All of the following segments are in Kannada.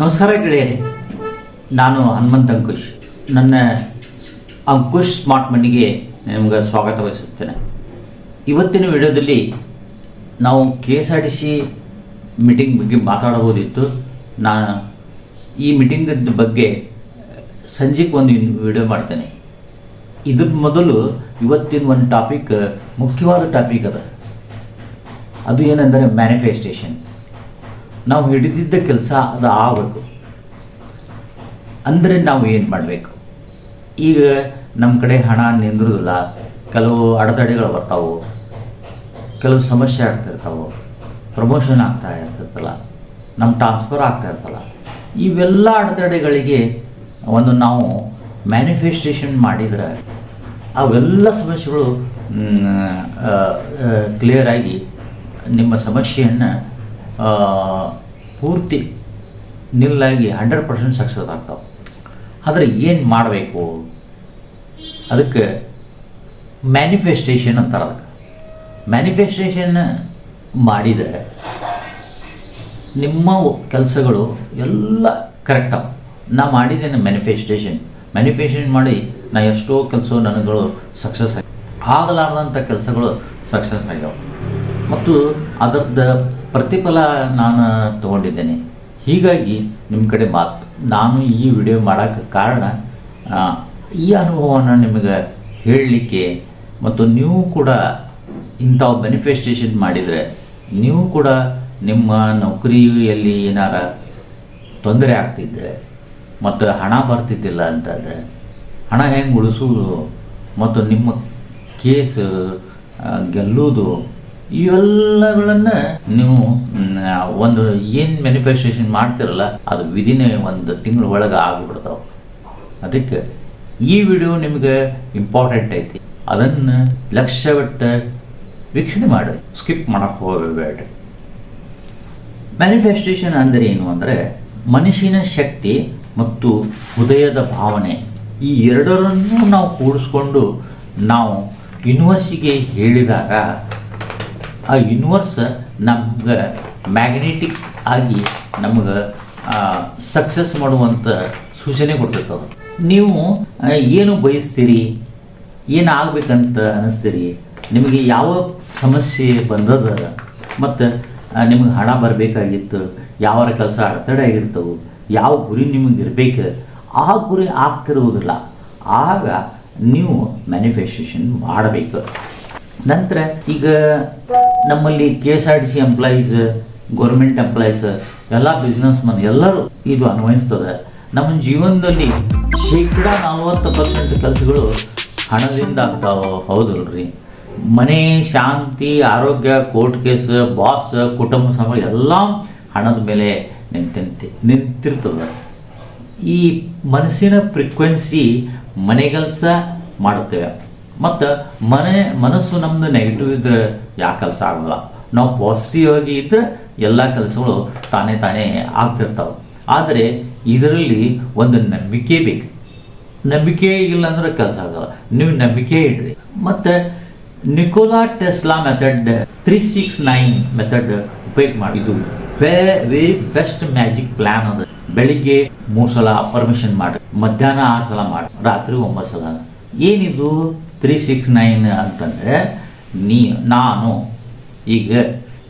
ನಮಸ್ಕಾರ ಗೆಳೆಯರೆ. ನಾನು ಹನುಮಂತ್ ಅಂಕುಶ್. ನನ್ನ ಅಂಕುಶ್ ಸ್ಮಾರ್ಟ್ ಮನಿಗೆ ನಿಮಗೆ ಸ್ವಾಗತ ಬಯಸುತ್ತೇನೆ ಇವತ್ತಿನ ವಿಡಿಯೋದಲ್ಲಿ ನಾವು K S R T C meeting ಬಗ್ಗೆ ಮಾತಾಡಬಹುದಿತ್ತು. ನಾನು ಈ ಮೀಟಿಂಗದ ಬಗ್ಗೆ ಸಂಜೆಗೆ ಒಂದು ವಿಡಿಯೋ ಮಾಡ್ತೇನೆ. ಇದ್ರ ಮೊದಲು ಇವತ್ತಿನ ಒಂದು ಟಾಪಿಕ್ ಮುಖ್ಯವಾದ ಟಾಪಿಕ್ ಅದ. ಅದು ಏನೆಂದರೆ ಮ್ಯಾನಿಫೆಸ್ಟೇಷನ್. ನಾವು ಹಿಡಿದಿದ್ದ ಕೆಲಸ ಅದು ಆಗಬೇಕು. ಅಂದರೆ ನಾವು ಏನು ಮಾಡಬೇಕು? ಈಗ ನಮ್ಮ ಕಡೆ ಹಣ ನಿಂದಿರೋದಿಲ್ಲ, ಕೆಲವು ಅಡೆತಡೆಗಳು ಬರ್ತಾವೆ, ಕೆಲವು ಸಮಸ್ಯೆ ಆಗ್ತಿರ್ತಾವೆ ಪ್ರಮೋಷನ್ ಆಗ್ತಾ ಇರ್ತಿರ್ತಲ್ಲ ನಮ್ಮ ಟ್ರಾನ್ಸ್ಫರ್ ಆಗ್ತಾ ಇರ್ತಲ್ಲ ಇವೆಲ್ಲ ಅಡೆತಡೆಗಳಿಗೆ ಒಂದು ನಾವು ಮ್ಯಾನಿಫೆಸ್ಟೇಷನ್ ಮಾಡಿದರೆ ಅವೆಲ್ಲ ಸಮಸ್ಯೆಗಳು ಕ್ಲಿಯರಾಗಿ ನಿಮ್ಮ ಸಮಸ್ಯೆಯನ್ನು ಪೂರ್ತಿ ನಿಲ್ಲಾಗಿ ಹಂಡ್ರೆಡ್ ಪರ್ಸೆಂಟ್ ಸಕ್ಸಸ್ ಆಗ್ತಾವೆ. ಆದರೆ ಏನು ಮಾಡಬೇಕು? ಅದಕ್ಕೆ ಮ್ಯಾನಿಫೆಸ್ಟೇಷನ್ ಅಂತಾರೆ ಅದಕ್ಕೆ ಮ್ಯಾನಿಫೆಸ್ಟೇಷನ್ ಮಾಡಿದರೆ ನಿಮ್ಮ ಕೆಲಸಗಳು ಎಲ್ಲ ಕರೆಕ್ಟ್ ಆಗ ನಾ ಮಾಡಿದ್ದೇನೆ ಮ್ಯಾನಿಫೆಸ್ಟೇಷನ್ ಮ್ಯಾನಿಫೆಸ್ಟೇಷನ್ ಮಾಡಿ ನಾ ಎಷ್ಟೋ ಕೆಲಸ ನನಗಳು ಸಕ್ಸಸ್ ಆಗಿ ಆಗಲಾರ್ದಂಥ ಕೆಲಸಗಳು ಸಕ್ಸಸ್ ಆಗ್ಯಾವ ಮತ್ತು ಅದರದ ಪ್ರತಿಫಲ ನಾನು ತೊಗೊಂಡಿದ್ದೇನೆ. ಹೀಗಾಗಿ ನಿಮ್ಮ ಕಡೆ ಮಾತು ನಾನು ಈ ವಿಡಿಯೋ ಮಾಡೋಕ್ಕೆ ಕಾರಣ ಈ ಅನುಭವವನ್ನು ನಿಮಗೆ ಹೇಳಲಿಕ್ಕೆ ಮತ್ತು ನೀವು ಕೂಡ ಇಂಥ ಬೆನಿಫೆಸ್ಟೇಷನ್ ಮಾಡಿದರೆ ನೀವು ಕೂಡ ನಿಮ್ಮ ನೌಕರಿಯಲ್ಲಿ ಏನಾರ ತೊಂದರೆ ಆಗ್ತಿದ್ರೆ ಮತ್ತು ಹಣ ಬರ್ತಿದ್ದಿಲ್ಲ ಅಂತಂದರೆ ಹಣ ಹೆಂಗೆ ಉಳಿಸೋದು ಮತ್ತು ನಿಮ್ಮ ಕೇಸ್ ಆ, ಗೆಲ್ಲುವುದು ಇವೆಲ್ಲಗಳನ್ನು ನೀವು ಒಂದು ಏನು ಮ್ಯಾನಿಫೆಸ್ಟೇಷನ್ ಮಾಡ್ತಿರಲ್ಲ, ಅದು ವಿದಿನ ಒಂದು ತಿಂಗಳ ಒಳಗೆ ಆಗಿಬಿಡ್ತಾವೆ. ಅದಕ್ಕೆ ಈ ವಿಡಿಯೋ ನಿಮಗೆ ಇಂಪಾರ್ಟೆಂಟ್ ಐತಿ. ಅದನ್ನು ಲಕ್ಷ್ಯವಿಟ್ಟು ವೀಕ್ಷಣೆ ಮಾಡಿ. ಸ್ಕಿಪ್ ಮಾಡಕ್ ಹೋಗಬೇಡ್ರಿ ಮ್ಯಾನಿಫೆಸ್ಟೇಷನ್ ಅಂದರೆ ಏನು ಅಂದರೆ ಮನುಷ್ಯನ ಶಕ್ತಿ ಮತ್ತು ಹೃದಯದ ಭಾವನೆ, ಈ ಎರಡರನ್ನೂ ನಾವು ಕೂಡಿಸ್ಕೊಂಡು ನಾವು ಯೂನಿವರ್ಸಿಗೆ ಹೇಳಿದಾಗ ಆ ಯೂನಿವರ್ಸ್ ನಮ್ಗೆ ಮ್ಯಾಗ್ನೆಟಿಕ್ ಆಗಿ ನಮ್ಗೆ ಸಕ್ಸಸ್ ಮಾಡುವಂಥ ಸೂಚನೆ ಕೊಡ್ತೈತೆ ಅದು ನೀವು ಏನು ಬಯಸ್ತೀರಿ? ಏನು ಆಗಬೇಕಂತ ಅನ್ನಿಸ್ತೀರಿ ನಿಮಗೆ ಯಾವ ಸಮಸ್ಯೆ ಬಂದದ? ಮತ್ತು ನಿಮಗೆ ಹಣ ಬರಬೇಕಾಗಿತ್ತು, ಯಾವರ ಕೆಲಸ ಅಡೆತಡೆ ಆಗಿರ್ತವೆ, ಯಾವ ಗುರಿ ನಿಮಗೆ ಇರಬೇಕು? ಆ ಗುರಿ ಆಗ್ತಿರುವುದಿಲ್ಲ. ಆಗ ನೀವು ಮ್ಯಾನಿಫೆಸ್ಟೇಷನ್ ಮಾಡಬೇಕು. ನಂತರ ಈಗ ನಮ್ಮಲ್ಲಿ K S R T C employees government employees ಎಲ್ಲ ಬಿಸ್ನೆಸ್ ಮನ್ ಎಲ್ಲರೂ ಇದು ಅನ್ವಯಿಸ್ತದೆ. ನಮ್ಮ ಜೀವನದಲ್ಲಿ ಶೇಕಡ ನಲ್ವತ್ತು ಪರ್ಸೆಂಟ್ ಕೆಲಸಗಳು ಹಣದಿಂದ ಆಗ್ತಾವೆ. ಹೌದಲ್ರಿ ಮನೆ, ಶಾಂತಿ, ಆರೋಗ್ಯ ಕೋರ್ಟ್ ಕೇಸ್ ಬಾಸ್ ಕುಟುಂಬ ಸಂಬಳ ಎಲ್ಲ ಹಣದ ಮೇಲೆ ನಿಂತಂತೆ ನಿಂತಿರ್ತದೆ. ಈ ಮನಸ್ಸಿನ ಫ್ರೀಕ್ವೆನ್ಸಿ ಮನೆಗೆಲಸ ಮಾಡುತ್ತೇವೆ. ಮತ್ತು ಮನೆ ಮನಸ್ಸು ನಮ್ಮದು ನೆಗೆಟಿವ್ ಇದ್ರೆ ಯಾವ ಕೆಲಸ ಆಗಲ್ಲ ನಾವು ಪಾಸಿಟಿವ್ ಆಗಿ ಇದ್ರೆ ಎಲ್ಲ ಕೆಲಸಗಳು ತಾನೇ ತಾನೇ ಆಗ್ತಿರ್ತಾವೆ. ಆದರೆ ಇದರಲ್ಲಿ ಒಂದು ನಂಬಿಕೆ ಬೇಕು. ನಂಬಿಕೆ ಇಲ್ಲ ಅಂದ್ರೆ ಕೆಲಸ ಆಗಲ್ಲ. ನೀವು ನಂಬಿಕೆ ಇಡ್ರಿ. ಮತ್ತು Nikola Tesla method three six nine method ಉಪಯೋಗ ಮಾಡಿ. ಇದು ವೆರಿ ಬೆಸ್ಟ್ ಮ್ಯಾಜಿಕ್ ಪ್ಲಾನ್ ಅದ. ಬೆಳಿಗ್ಗೆ ಮೂರು ಸಲ ಪರ್ಮಿಷನ್ ಮಾಡಿ. ಮಧ್ಯಾಹ್ನ ಆರು ಸಲ ಮಾಡಿ. ರಾತ್ರಿ ಒಂಬತ್ತು ಸಲ. ಏನಿದು? ತ್ರೀ ಸಿಕ್ಸ್ ನೈನ್ ಅಂತಂದರೆ ನೀ, ನಾನು ಈಗ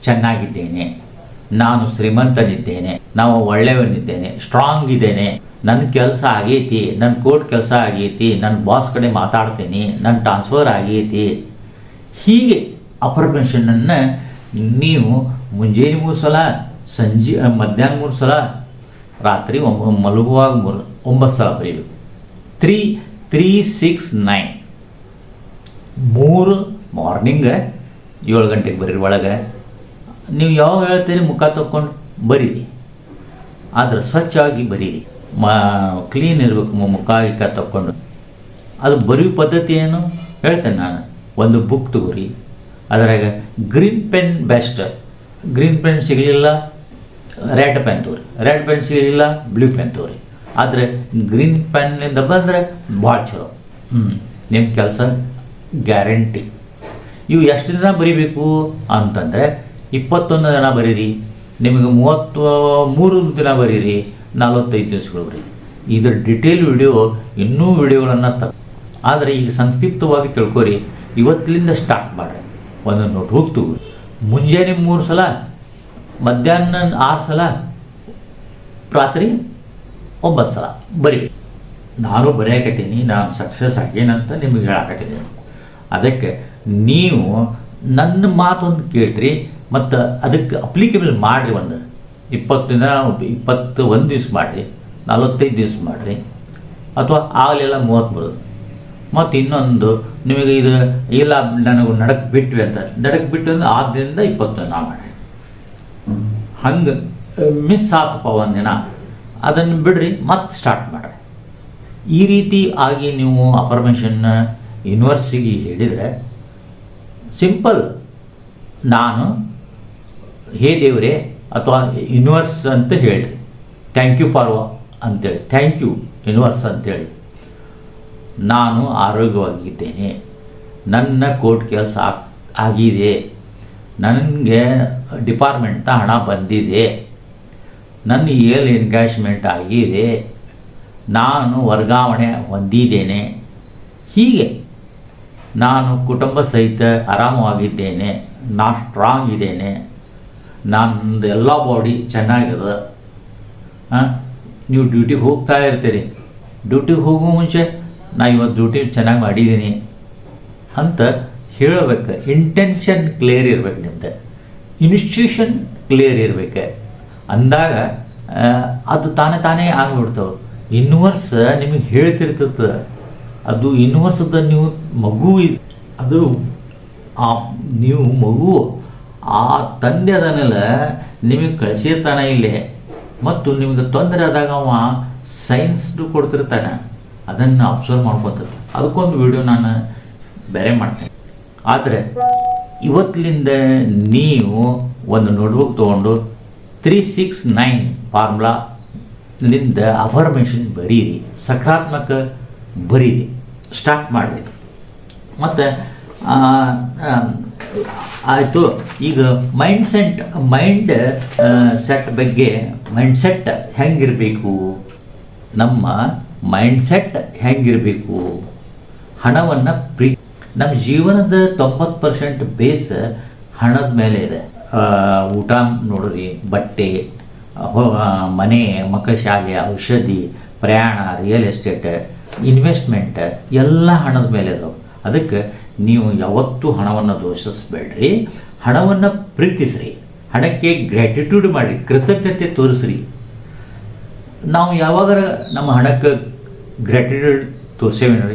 ಚೆನ್ನಾಗಿದ್ದೇನೆ. ನಾನು ಶ್ರೀಮಂತನಿದ್ದೇನೆ. ನಾವು ಒಳ್ಳೆಯವನಿದ್ದೇನೆ. ಸ್ಟ್ರಾಂಗ್ ಇದ್ದೇನೆ. ನನ್ನ ಕೆಲಸ ಆಗೈತಿ. ನನ್ನ ಕೋರ್ಟ್ ಕೆಲಸ ಆಗೈತಿ. ನನ್ನ ಬಾಸ್ ಕಡೆ ಮಾತಾಡ್ತೀನಿ. ನನ್ನ ಟ್ರಾನ್ಸ್ಫರ್ ಆಗೈತಿ. ಹೀಗೆ ಅಫರ್ಮೇಷನನ್ನು ನೀವು ಮುಂಜಾನೆ ಮೂರು ಸಲ, ಸಂಜೆ ಮಧ್ಯಾಹ್ನ ಮೂರು ಸಲ, ರಾತ್ರಿ ಒಂಬ ಮಲಗುವಾಗ ಮೂರು, ಒಂಬತ್ತು ಸಲ ಬರೀಬೇಕು. ತ್ರೀ ತ್ರೀ ಸಿಕ್ಸ್ ನೈನ್ ಮೂರು ಮಾರ್ನಿಂಗ್, ಏಳು ಗಂಟೆಗೆ ಬರೀರಿ ಒಳಗೆ. ನೀವು ಯಾವಾಗ ಹೇಳ್ತೀರಿ ಮುಖ ತಕ್ಕೊಂಡು ಬರೀರಿ. ಆದ್ರೆ ಸ್ವಚ್ಛವಾಗಿ ಬರೀರಿ. ಮಾ ಕ್ಲೀನ್ ಇರಬೇಕು ಮುಖ ಗಿಖ ತಕ್ಕೊಂಡು. ಅದು ಬರೆಯೋ ಪದ್ಧತಿ ಏನು? ಹೇಳ್ತೇನೆ ನಾನು. ಒಂದು ಬುಕ್ ತಗೋರಿ. ಅದರಾಗ green pen best green pen ಸಿಗಲಿಲ್ಲ ರೆಡ್ ಪೆನ್ ತಗೋರಿ. ರೆಡ್ ಪೆನ್ ಸಿಗಲಿಲ್ಲ ಬ್ಲೂ ಪೆನ್ ತಗೋರಿ. ಆದರೆ ಗ್ರೀನ್ ಪೆನ್ನಿಂದ ಬಂದರೆ ಭಾಳ ಚಲೋ. ಹ್ಞೂ ನಿಮ್ಮ ಕೆಲಸ ಗ್ಯಾರಂಟಿ. ಇವು ಎಷ್ಟು ದಿನ ಬರಿಬೇಕು ಅಂತಂದರೆ ಇಪ್ಪತ್ತೊಂದು ದಿನ ಬರೀರಿ, ನಿಮಗೆ ಮೂವತ್ತು, ಮೂರು ದಿನ ಬರೀರಿ, ನಲವತ್ತೈದು ದಿವಸಗಳವರೆಗೆ ಇದರ ಡಿಟೇಲ್ ವಿಡಿಯೋ ಇನ್ನೂ ವಿಡಿಯೋಗಳನ್ನು ತ ಆದರೆ ಈಗ ಸಂಕ್ಷಿಪ್ತವಾಗಿ ತಿಳ್ಕೊರಿ ಇವತ್ತಿನಿಂದ ಸ್ಟಾರ್ಟ್ ಮಾಡ್ರಿ. ಒಂದು ನೋಟ್ ತಗೋ ಮುಂಜಾನೆ ಮೂರು ಸಲ, ಮಧ್ಯಾಹ್ನ ಆರು ಸಲ, ರಾತ್ರಿ ಒಂಬತ್ತು ಸಲ ಬರೀ ನಾನು ಬರೆಯಕತ್ತೀನಿ, ನಾನು ಸಕ್ಸಸ್ ಆಗೇನಂತ ನಿಮಗೆ ಹೇಳಕತ್ತೀನಿ. ಅದಕ್ಕೆ ನೀವು ನನ್ನ ಮಾತೊಂದು ಕೇಳ್ರಿ ಮತ್ತು ಅದಕ್ಕೆ ಅಪ್ಲಿಕೇಬಲ್ ಮಾಡಿರಿ ಒಂದು ಇಪ್ಪತ್ತು ದಿನ, ಇಪ್ಪತ್ತು ಒಂದು ದಿವ್ಸ ಮಾಡಿರಿ, ನಲವತ್ತೈದು ದಿವ್ಸ ಮಾಡಿರಿ, ಅಥವಾ ಆಗಲಿಲ್ಲ ಮೂವತ್ತ್ಮೂರು ಮತ್ತು ಇನ್ನೊಂದು, ನಿಮಗೆ ಇದು ಇಲ್ಲ, ನನಗೆ ನಡಕ್ಕೆ ಬಿಟ್ವಿ ಅಂತ. ನಡಕ್ಕೆ ಬಿಟ್ಟು ಅಂದ್ರೆ ಆದ್ದರಿಂದ ಇಪ್ಪತ್ತು ದಿನ ಮಾಡಿ ಹಂಗೆ ಮಿಸ್ ಆತಪ್ಪ ದಿನ. ಅದನ್ನು ಬಿಡ್ರಿ, ಮತ್ತೆ ಸ್ಟಾರ್ಟ್ ಮಾಡಿರಿ. ಈ ರೀತಿ ಆಗಿ ನೀವು ಅಪರ್ಮೇಷನ್ನ ಯೂನಿವರ್ಸಿಗೆ ಹೇಳಿದರೆ ಸಿಂಪಲ್ ನಾನು, ಹೇ ದೇವರೇ, ಅಥವಾ ಯೂನಿವರ್ಸ್ ಅಂತ ಹೇಳಿ ಥ್ಯಾಂಕ್ ಯು ಪಾರ್ವ ಅಂತೇಳಿ. ಥ್ಯಾಂಕ್ ಯು ಯೂನಿವರ್ಸ್ ಅಂತೇಳಿ. ನಾನು ಆರೋಗ್ಯವಾಗಿದ್ದೇನೆ. ನನ್ನ ಕೋರ್ಟ್ ಕೆಲಸ ಆಗಿದೆ. ನನಗೆ ಡಿಪಾರ್ಟ್ಮೆಂಟ್ನ ಹಣ ಬಂದಿದೆ. ನನ್ನ ಏಲ್ ಎನ್ಕ್ಯಾಶ್ಮೆಂಟ್ ಆಗಿದೆ. ನಾನು ವರ್ಗಾವಣೆ ಹೊಂದಿದ್ದೇನೆ. ಹೀಗೆ. ನಾನು ಕುಟುಂಬ ಸಹಿತ ಆರಾಮವಾಗಿದ್ದೇನೆ, ನಾ ಸ್ಟ್ರಾಂಗ್ ಇದ್ದೇನೆ, ನನ್ನದು ಎಲ್ಲ ಬಾಡಿ ಚೆನ್ನಾಗಿದೆ ನೀವು ಡ್ಯೂಟಿಗೆ ಹೋಗ್ತಾ ಇರ್ತೀರಿ. ಡ್ಯೂಟಿಗೆ ಹೋಗೋ ಮುಂಚೆ ನಾ ಇವತ್ತು ಡ್ಯೂಟಿ ಚೆನ್ನಾಗಿ ಮಾಡಿದ್ದೀನಿ ಅಂತ ಹೇಳಬೇಕು. ಇಂಟೆನ್ಷನ್ ಕ್ಲಿಯರ್ ಇರಬೇಕು ನಿಮ್ದು. ಇನ್ಸ್ಟಿಟ್ಯೂಷನ್ ಕ್ಲಿಯರ್ ಇರಬೇಕು. ಅಂದಾಗ ಅದು ತಾನೇ ತಾನೇ ಆಗ್ಬಿಡ್ತಾವೆ ಇನ್ವರ್ಸ್ ನಿಮಗೆ ಹೇಳ್ತಿರ್ತದ. ಅದು ಇನ್ವರ್ಸದ ನೀವು ಮಗು ಅದು ಆ ನೀವು ಮಗು, ಆ ತಂದೆ ಅದನ್ನೆಲ್ಲ ನಿಮಗೆ ಕಳಿಸಿರ್ತಾನೆ ಇಲ್ಲೇ, ಮತ್ತು ನಿಮಗೆ ತೊಂದರೆ ಆದಾಗ ಅವ ಸೈನ್ಸ್ದು ಕೊಡ್ತಿರ್ತಾನೆ. ಅದನ್ನು ಅಬ್ಸರ್ವ್ ಮಾಡ್ಕೊತಾರೆ ಅದಕ್ಕೊಂದು ವಿಡಿಯೋ ನಾನು ಬೇರೆ ಮಾಡ್ತೇನೆ. ಆದರೆ ಇವತ್ತಿನಿಂದ ನೀವು ಒಂದು ನೋಟ್ಬುಕ್ ತೊಗೊಂಡು ತ್ರೀ ಸಿಕ್ಸ್ ನೈನ್ ಫಾರ್ಮುಲಾಲಿಂದ ಅಫರ್ಮೇಷನ್ ಬರೀರಿ. ಸಕಾರಾತ್ಮಕ ಬರೀರಿ. ಸ್ಟಾರ್ಟ್ ಮಾಡಿರಿ. ಮತ್ತು ಆಯಿತು. ಈಗ ಮೈಂಡ್ ಸೆಟ್ ಮೈಂಡ್ ಸೆಟ್ ಬಗ್ಗೆ ಮೈಂಡ್ ಸೆಟ್ ಹೆಂಗಿರಬೇಕು? ನಮ್ಮ ಮೈಂಡ್ ಸೆಟ್ ಹೆಂಗಿರಬೇಕು? ಹಣವನ್ನು ಪ್ರೀ ನಮ್ಮ ಜೀವನದ ತೊಂಬತ್ತು ಪರ್ಸೆಂಟ್ ಬೇಸ್ ಹಣದ ಮೇಲೆ ಇದೆ. ಊಟ ನೋಡ್ರಿ, ಬಟ್ಟೆ ಮನೆ, ಮಕ್ಕಳ ಶಾಲೆ, ಔಷಧಿ, ಪ್ರಯಾಣ ರಿಯಲ್ ಎಸ್ಟೇಟ್ ಇನ್ವೆಸ್ಟ್ಮೆಂಟ್ ಎಲ್ಲ ಹಣದ ಮೇಲೆ ಅದಾವೆ. ಅದಕ್ಕೆ ನೀವು ಯಾವತ್ತೂ ಹಣವನ್ನು ದೋಷಿಸಬೇಡ್ರಿ. ಹಣವನ್ನು ಪ್ರೀತಿಸ್ರಿ. ಹಣಕ್ಕೆ ಗ್ರ್ಯಾಟಿಟ್ಯೂಡ್ ಮಾಡಿ ಕೃತಜ್ಞತೆ ತೋರಿಸ್ರಿ. ನಾವು ಯಾವಾಗಾರ ನಮ್ಮ ಹಣಕ್ಕೆ ಗ್ರ್ಯಾಟಿಟ್ಯೂಡ್ ತೋರಿಸೇವೇನ್ರಿ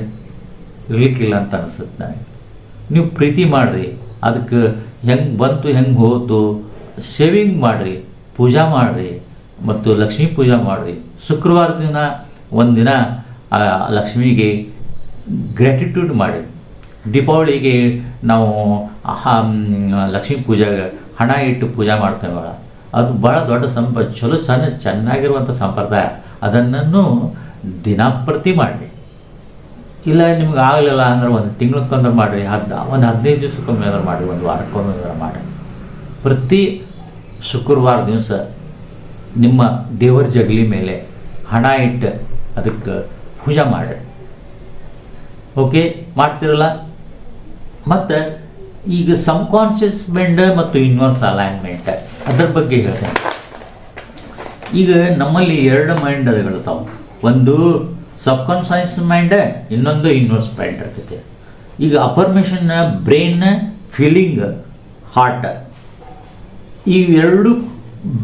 ಇರ್ಲಿಕ್ಕಿಲ್ಲ ಅಂತ ಅನಿಸುತ್ತೆ ನನಗೆ. ನೀವು ಪ್ರೀತಿ ಮಾಡಿರಿ. ಅದಕ್ಕೆ ಹೆಂಗೆ ಬಂತು, ಹೆಂಗೆ ಹೋತು ಸೇವಿಂಗ್ ಮಾಡಿರಿ. ಪೂಜಾ ಮಾಡಿರಿ. ಮತ್ತು ಲಕ್ಷ್ಮೀ ಪೂಜಾ ಮಾಡಿರಿ. ಶುಕ್ರವಾರ ದಿನ ಒಂದಿನ ಆ ಲಕ್ಷ್ಮಿಗೆ ಗ್ರ್ಯಾಟಿಟ್ಯೂಡ್ ಮಾಡಿ. ದೀಪಾವಳಿಗೆ ನಾವು ಲಕ್ಷ್ಮೀ ಪೂಜೆಗೆ ಹಣ ಇಟ್ಟು ಪೂಜೆ ಮಾಡ್ತೇವೆ ಅದು ಭಾಳ ದೊಡ್ಡ ಸಂಪ, ಚಲೋ ಸಣ್ಣ ಚೆನ್ನಾಗಿರುವಂಥ ಸಂಪ್ರದಾಯ. ಅದನ್ನು ದಿನಪ್ರತಿ ಮಾಡಿ ಇಲ್ಲ ನಿಮ್ಗೆ ಆಗಲಿಲ್ಲ ಅಂದ್ರೆ ಒಂದು ತಿಂಗಳಕ್ಕೊಂದ್ರೆ ಮಾಡಿರಿ. ಹದ್, ಒಂದು ಹದಿನೈದು ದಿವಸಕ್ಕೊಮ್ಮೆ ಅಂದ್ರೆ ಮಾಡಿರಿ, ಒಂದು ವಾರಕ್ಕೊಮ್ಮೆ ಅಂದ್ರೆ ಮಾಡಿರಿ. ಪ್ರತಿ ಶುಕ್ರವಾರ ದಿವಸ ನಿಮ್ಮ ದೇವರ ಜಗಲಿ ಮೇಲೆ ಹಣ ಇಟ್ಟು ಅದಕ್ಕೆ ಪೂಜೆ ಮಾಡಿರಿ ಓಕೆ ಮಾಡ್ತಿರಲ್ಲ? ಮತ್ತು ಈಗ ಸಬ್ಕಾನ್ಷಿಯಸ್ ಮೈಂಡ್ ಮತ್ತು ಇನ್ವರ್ಸ್ ಅಲೈನ್ಮೆಂಟ್ ಅದ್ರ ಬಗ್ಗೆ ಹೇಳ್ತೇನೆ. ಈಗ ನಮ್ಮಲ್ಲಿ ಎರಡು ಮೈಂಡ್ ಅದುಗಳಿರ್ತಾವೆ ಒಂದು ಸಬ್ಕಾನ್ಷಿಯಸ್ ಮೈಂಡ್ ಇನ್ನೊಂದು ಇನ್ವರ್ಸ್ ಮೈಂಡ್ ಇರ್ತೈತೆ. ಈಗ ಅಪರ್ಮಿಷನ್ ಬ್ರೈನ್ ಫೀಲಿಂಗ್ ಹಾರ್ಟ್ ಈ ಎರಡು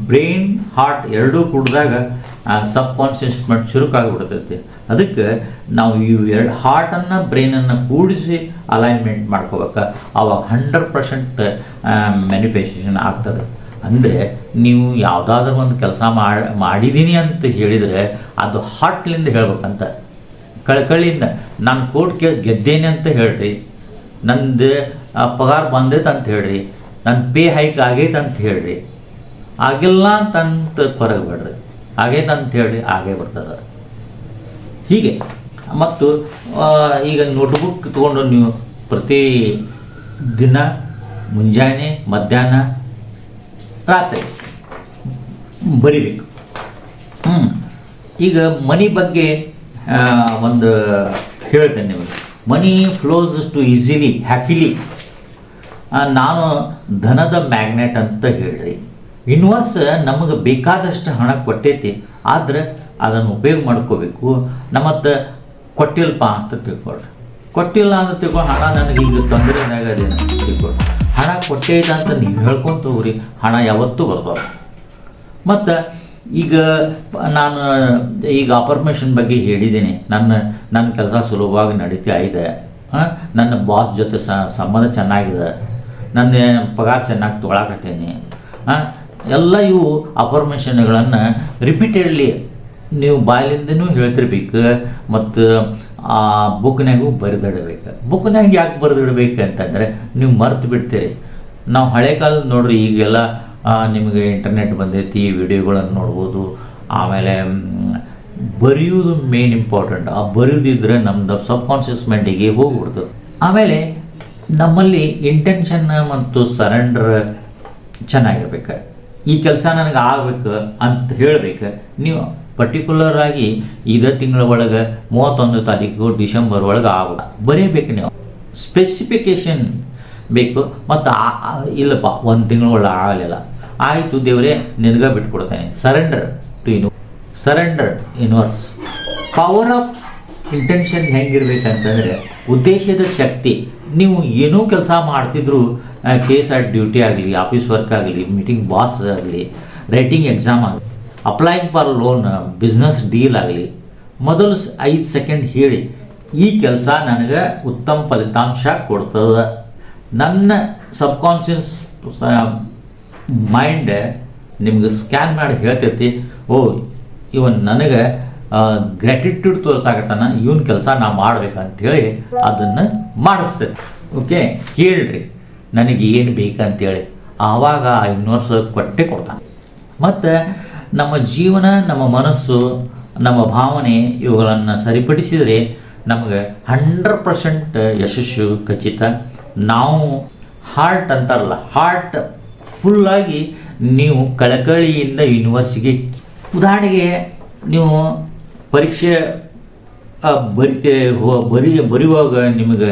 ಬ್ರೈನ್ ಹಾರ್ಟ್ ಎರಡೂ ಕುಡ್ದಾಗ ಸಬ್ ಕಾನ್ಷಿಯಸ್ ಮೈಂಡ್ ಚುರುಕಾಗಿಬಿಡ್ತೈತಿ ಅದಕ್ಕೆ ನಾವು ಈ ಎರಡು ಹಾರ್ಟನ್ನು ಬ್ರೈನನ್ನು ಕೂಡಿಸಿ ಅಲೈನ್ಮೆಂಟ್ ಮಾಡ್ಕೋಬೇಕು. ಅವಾಗ ಹಂಡ್ರೆಡ್ ಪರ್ಸೆಂಟ್ ಮ್ಯಾನಿಫೆಸ್ಟೇಷನ್ ಆಗ್ತದೆ. ಅಂದರೆ ನೀವು ಯಾವುದಾದ್ರೂ ಒಂದು ಕೆಲಸ ಮಾಡಿದ್ದೀನಿ ಅಂತ ಹೇಳಿದರೆ ಅದು ಹಾರ್ಟ್ಲಿಂದ ಹೇಳ್ಬೇಕಂತ. ಕಳಕಳಿಯಿಂದ ನಾನು ಕೋರ್ಟ್ ಕೇಸ್ ಗೆದ್ದೇನೆ ಅಂತ ಹೇಳ್ರಿ. ನಂದು ಆ, ಪಗಾರ ಬಂದೈತೆ ಅಂತ ಹೇಳ್ರಿ. ನನ್ನ ಪೇ ಹೈಕ್ ಆಗೈತೆ ಅಂತ ಹೇಳ್ರಿ. ಆಗಿಲ್ಲ ಅಂತಂತ ಹೊರಗೆ ಬಿಡ್ರಿ ಹೇಳಿ ಆಗೇ ಬರ್ತದೆ. ಹೀಗೆ. ಮತ್ತು ಈಗ ನೋಟ್ಬುಕ್ ತೊಗೊಂಡು ನೀವು ಪ್ರತಿ ದಿನ ಮುಂಜಾನೆ, ಮಧ್ಯಾಹ್ನ, ರಾತ್ರಿ ಬರಿಬೇಕು. ಹ್ಞೂ ಈಗ ಮನಿ ಬಗ್ಗೆ ಒಂದು ಹೇಳ್ತೇನೆ ನಿಮಗೆ. Money flows to easily happily ನಾನು ಧನದ ಮ್ಯಾಗ್ನೆಟ್ ಅಂತ ಹೇಳ್ರಿ. ಯೂನಿವರ್ಸ್ ನಮಗೆ ಬೇಕಾದಷ್ಟು ಹಣ ಕೊಟ್ಟೈತಿ, ಆದ್ರೆ ಅದನ್ನು ಉಪಯೋಗ ಮಾಡ್ಕೋಬೇಕು. ನಮ್ಮತ್ತ ಕೊಟ್ಟಿಲ್ಲಪ್ಪ ಅಂತ ತಿಳ್ಕೊಳ್ರಿ. ಕೊಟ್ಟಿಲ್ಲ ಅಂತ ತಿಳ್ಕೊಂಡು ಹಣ ನನಗೆ ಈಗ ತೊಂದರೆನಾಗ ಅಂತ ತಿಳ್ಕೊಳ್ರಿ. ಹಣ ಕೊಟ್ಟೈತೆ ಅಂತ ನೀವು ಹೇಳ್ಕೊಂತ ಹೋಗ್ರಿ ಹಣ ಯಾವತ್ತೂ ಬರ್ತಾವೆ ಮತ್ತು ಈಗ ನಾನು ಈಗ ಅಪರ್ಮೇಷನ್ ಬಗ್ಗೆ ಹೇಳಿದ್ದೀನಿ. ನನ್ನ ನನ್ನ ಕೆಲಸ ಸುಲಭವಾಗಿ ನಡೀತಾ ಇದೆ. ನನ್ನ ಬಾಸ್ ಜೊತೆ ಸಂಬಂಧ ಚೆನ್ನಾಗಿದೆ. ನನ್ನ ಪಗಾರ ಚೆನ್ನಾಗಿ ತೊಗೊಳಕತ್ತೇನೆ ಎಲ್ಲ ಇವು ಅಫರ್ಮೇಷನ್ಗಳನ್ನು ರಿಪೀಟೆಡ್ಲಿ ನೀವು ಬಾಯಲಿಂದನೂ ಹೇಳ್ತಿರ್ಬೇಕು ಮತ್ತು ಆ ಬುಕ್ನಾಗೂ ಬರೆದಿಡಬೇಕು. ಬುಕ್ನಾಗ ಯಾಕೆ ಬರೆದಿಡ್ಬೇಕು ಅಂತಂದರೆ ನೀವು ಮರ್ತು ಬಿಡ್ತೀರಿ. ನಾವು ಹಳೆ ಕಾಲದ ನೋಡ್ರಿ ಈಗೆಲ್ಲ ನಿಮಗೆ ಇಂಟರ್ನೆಟ್ ಬಂದೈತಿ, ವಿಡಿಯೋಗಳನ್ನು ನೋಡ್ಬೋದು. ಆಮೇಲೆ ಬರೆಯುವುದು ಮೇನ್ ಇಂಪಾರ್ಟೆಂಟ್ ಆ ಬರೆಯೋದಿದ್ರೆ ನಮ್ದು ಸಬ್ ಕಾನ್ಷಿಯಸ್ ಮೈಂಡಿಗೆ ಹೋಗ್ಬಿಡ್ತದೆ. ಆಮೇಲೆ ನಮ್ಮಲ್ಲಿ ಇಂಟೆನ್ಷನ್ ಮತ್ತು ಸರೆಂಡರ್ ಚೆನ್ನಾಗಿರ್ಬೇಕು. ಈ ಕೆಲಸ ನನಗೆ ಆಗ್ಬೇಕು ಅಂತ ಹೇಳಬೇಕು. ನೀವು ಪರ್ಟಿಕ್ಯುಲರ್ ಆಗಿ ಇದೇ ತಿಂಗಳ ಒಳಗೆ ಮೂವತ್ತೊಂದು ತಾರೀಕು ಡಿಸೆಂಬರ್ ಒಳಗೆ ಆಗ ಬರೀಬೇಕು ನೀವು. ಸ್ಪೆಸಿಫಿಕೇಶನ್ ಬೇಕು. ಮತ್ತು ಇಲ್ಲಪ್ಪ, ಒಂದು ತಿಂಗಳ ಒಳಗೆ ಆಗಲಿಲ್ಲ. ಆಯಿತು ದೇವರೇ, ನಿನಗೆ ಬಿಟ್ಕೊಡ್ತೇನೆ. ಸರೆಂಡರ್ ಟು ಇನು surrender universe power of intention ಹೆಂಗಿರ್ಬೇಕಂತಂದರೆ ಉದ್ದೇಶದ ಶಕ್ತಿ. ನೀವು ಏನೂ ಕೆಲಸ ಮಾಡ್ತಿದ್ರು ಕೆ ಎಸ್ ಆರ್ ಡ್ಯೂಟಿ ಆಗಲಿ ಆಫೀಸ್ ವರ್ಕ್ ಆಗಲಿ ಮೀಟಿಂಗ್ ಬಾಸ್ ಆಗಲಿ ರೈಟಿಂಗ್ ಎಕ್ಸಾಮ್ ಆಗಲಿ applying for loan business deal ಆಗಲಿ, ಮೊದಲು ಐದು ಸೆಕೆಂಡ್ ಹೇಳಿ, ಈ ಕೆಲಸ ನನಗೆ ಉತ್ತಮ ಫಲಿತಾಂಶ ಕೊಡ್ತದೆ. ನನ್ನ ಸಬ್ಕಾನ್ಷಿಯಸ್ ಮೈಂಡ್ ನಿಮ್ಗೆ ಸ್ಕ್ಯಾನ್ ಮಾಡಿ ಹೇಳ್ತೈತಿ, ಓ ಇವನ್ ನನಗೆ ಗ್ರ್ಯಾಟಿಟ್ಯೂಡ್ ತೋರ್ಸಾಕತ್ತಾನ, ಇವನ್ ಕೆಲಸ ನಾ ಮಾಡ್ಬೇಕಂತೇಳಿ ಅದನ್ನು ಮಾಡಿಸ್ತೇನೆ ಓಕೆ? ಕೇಳ್ರಿ, ನನಗೆ ಏನು ಬೇಕಂತೇಳಿ. ಆವಾಗ ಆ ಯೂನಿವರ್ಸ್ ಕೊಟ್ಟೆ ಕೊಡ್ತಾನೆ. ಮತ್ತು ನಮ್ಮ ಜೀವನ, ನಮ್ಮ ಮನಸ್ಸು, ನಮ್ಮ ಭಾವನೆ ಇವುಗಳನ್ನು ಸರಿಪಡಿಸಿದರೆ ನಮಗೆ ಹಂಡ್ರೆಡ್ ಪರ್ಸೆಂಟ್ ಯಶಸ್ಸು ಖಚಿತ. ನಾವು ಹಾರ್ಟ್ ಅಂತಾರಲ್ಲ ಹಾರ್ಟ್ ಫುಲ್ಲಾಗಿ ನೀವು ಕಳಕಳಿಯಿಂದ ಯೂನಿವರ್ಸಿಗೆ ಉದಾಹರಣೆಗೆ ನೀವು ಪರೀಕ್ಷೆ ಬರಿತೆ ಬರಿ ಬರೆಯುವಾಗ ನಿಮಗೆ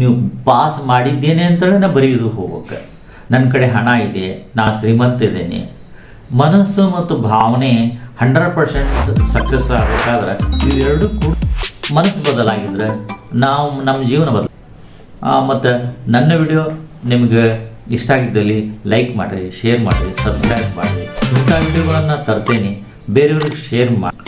ನೀವು ಪಾಸ್ ಮಾಡಿದ್ದೇನೆ ಅಂತೇಳಿ ನಾ ಬರೆಯೋದು ಹೋಗೋಕ್ಕೆ ನನ್ನ ಕಡೆ ಹಣ ಇದೆ, ನಾ ಶ್ರೀಮಂತ ಇದ್ದೇನೆ. ಮನಸ್ಸು ಮತ್ತು ಭಾವನೆ ಹಂಡ್ರೆಡ್ ಪರ್ಸೆಂಟ್ ಸಕ್ಸಸ್ ಆಗಬೇಕಾದ್ರೆ ಇವೆರಡು ಕೂಡ ಮನಸ್ಸು ಬದಲಾಗಿದ್ರೆ ನಾವು ನಮ್ಮ ಜೀವನ ಬದಲ ಮತ್ತು ನನ್ನ ವಿಡಿಯೋ ನಿಮಗೆ ಇಷ್ಟ ಆಗಿದ್ದಲ್ಲಿ ಲೈಕ್ ಮಾಡಿರಿ, ಶೇರ್ ಮಾಡಿರಿ, ಸಬ್ಸ್ಕ್ರೈಬ್ ಮಾಡಿರಿ. ಇಂಥ ವಿಡಿಯೋಗಳನ್ನು ತರ್ತೇನೆ. ಬೇರೆಯವ್ರಿಗೆ ಶೇರ್ ಮಾಡಿ